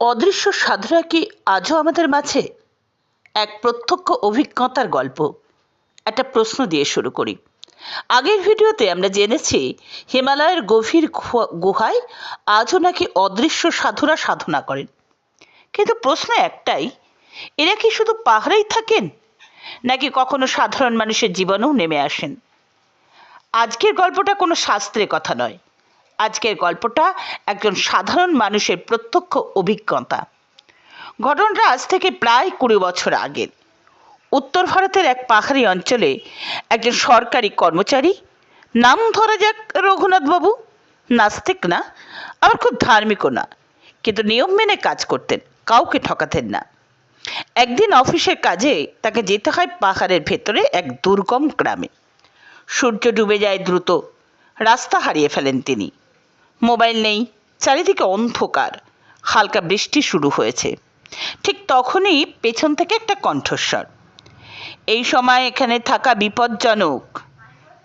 অদৃশ্য সাধুরা কি আজও আমাদের মাঝে? এক প্রত্যক্ষ অভিজ্ঞতার গল্প। একটা প্রশ্ন দিয়ে শুরু করি। আগের ভিডিওতে আমরা জেনেছি, হিমালয়ের গভীর গুহায় আজও নাকি অদৃশ্য সাধুরা সাধনা করেন। কিন্তু প্রশ্ন একটাই, এরা কি শুধু পাহাড়েই থাকেন, নাকি কখনো সাধারণ মানুষের জীবনেও নেমে আসেন? আজকের গল্পটা কোনো শাস্ত্রের কথা নয়। আজকের গল্পটা একজন সাধারণ মানুষের প্রত্যক্ষ অভিজ্ঞতা। ঘটনাটা আজ থেকে প্রায় কুড়ি বছর আগের উত্তর ভারতের এক পাহাড়ি অঞ্চলে একজন সরকারি কর্মচারী, নাম ধরা যাক রঘুনাথবাবু, নাস্তিক না, আবার খুব ধার্মিকও না, কিন্তু নিয়ম মেনে কাজ করতেন, কাউকে ঠকাতেন না। একদিন অফিসের কাজে তাকে যেতে হয় পাহাড়ের ভেতরে এক দুর্গম গ্রামে। সূর্য ডুবে যায় দ্রুত, রাস্তা হারিয়ে ফেলেন তিনি। মোবাইল নেই, চারিদিকে অন্ধকার। হালকা বৃষ্টি শুরু হয়েছে। ঠিক তখনই পেছন থেকে একটা কণ্ঠস্বর। এই সময় এখানে থাকা বিপজ্জনক।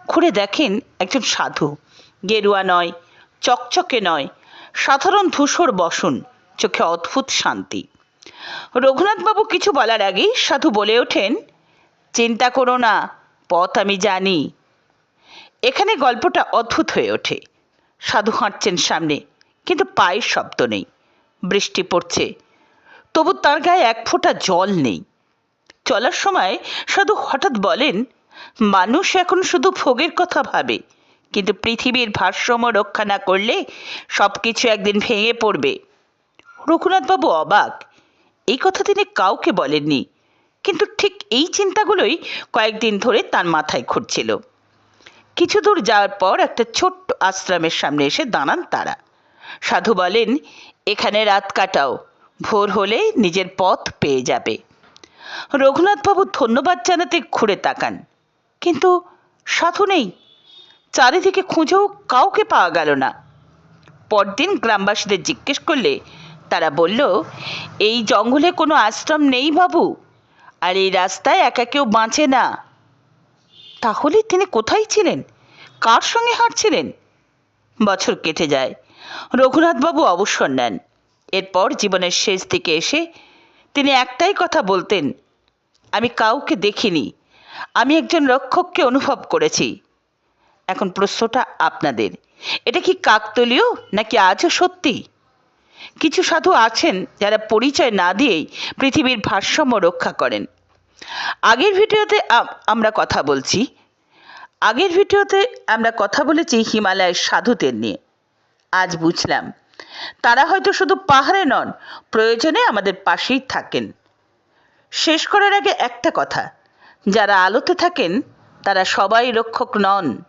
ঘুরে দেখেন একজন সাধু। গেরুয়া নয়, চকচকে নয়, সাধারণ ধূসর বসন, চোখে অদ্ভুত শান্তি। রঘুনাথবাবু কিছু বলার আগেই সাধু বলে ওঠেন, চিন্তা করো না, পথ আমি জানি। এখানে গল্পটা অদ্ভুত হয়ে ওঠে। সাধু হাঁটছেন সামনে, কিন্তু পায়ের শব্দ নেই, বৃষ্টি পড়ছে। তবু তার গায়ে এক ফোঁটা জল নেই। চলার সময় সাধু হঠাৎ বলেন, মানুষ এখন শুধু ভোগের কথা ভাবে, কিন্তু পৃথিবীর ভারসাম্য রক্ষা না করলে সব কিছু একদিন ভেঙে পড়বে। রঘুনাথবাবু অবাক, এই কথা তিনি কাউকে বলেননি, কিন্তু ঠিক এই চিন্তাগুলোই কয়েকদিন ধরে তার মাথায় ঘুরছিল। কিছু দূর যাওয়ার পর একটা ছোট্ট আশ্রমের সামনে এসে দাঁড়ান তারা। সাধু বলেন, এখানে রাত কাটাও, ভোর হলে নিজের পথ পেয়ে যাবে। রঘুনাথবাবু ধন্যবাদ জানাতে ঘুরে তাকান। কিন্তু সাধু নেই, চারিদিকে খুঁজেও কাউকে পাওয়া গেল না। পরদিন গ্রামবাসীদের জিজ্ঞেস করলে তারা বলল, এই জঙ্গলে কোনো আশ্রম নেই বাবু, আর এই রাস্তায় একা কেউ বাঁচে না। তাহলে তিনি কোথায় ছিলেন? কার সঙ্গে হাঁটছিলেন? বছর কেটে যায়। রঘুনাথবাবু অবসর নেন। এরপর জীবনের শেষ দিকে এসে তিনি একটাই কথা বলতেন, আমি কাউকে দেখিনি। আমি একজন রক্ষককে অনুভব করেছি। এখন প্রশ্নটা আপনাদের। এটা কি কাকতলীয় নাকি আজও সত্যি? কিছু সাধু আছেন যারা পরিচয় না দিয়েই পৃথিবীর ভারসাম্য রক্ষা করেন। আগের ভিডিওতে আম- আমরা কথা বলছি। আগের ভিডিওতে আমরা কথা বলেছি হিমালয়ের সাধুদের নিয়ে। আজ বুঝলাম। তারা হয়তো শুধু পাহাড়ে নন, প্রয়োজনে আমাদের পাশেই থাকেন। শেষ করার আগে একটা কথা, যারা আলোতে থাকেন, তারা সবাই রক্ষক নন।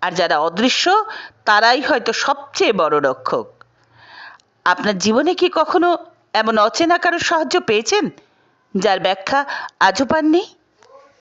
আর যারা অদৃশ্য, তারাই হয়তো সবচেয়ে বড় রক্ষক। আপনার জীবনে কি কখনো এমন অচেনা কারোর সাহায্য পেয়েছেন? যার ব্যাখ্যা আজও পাননি।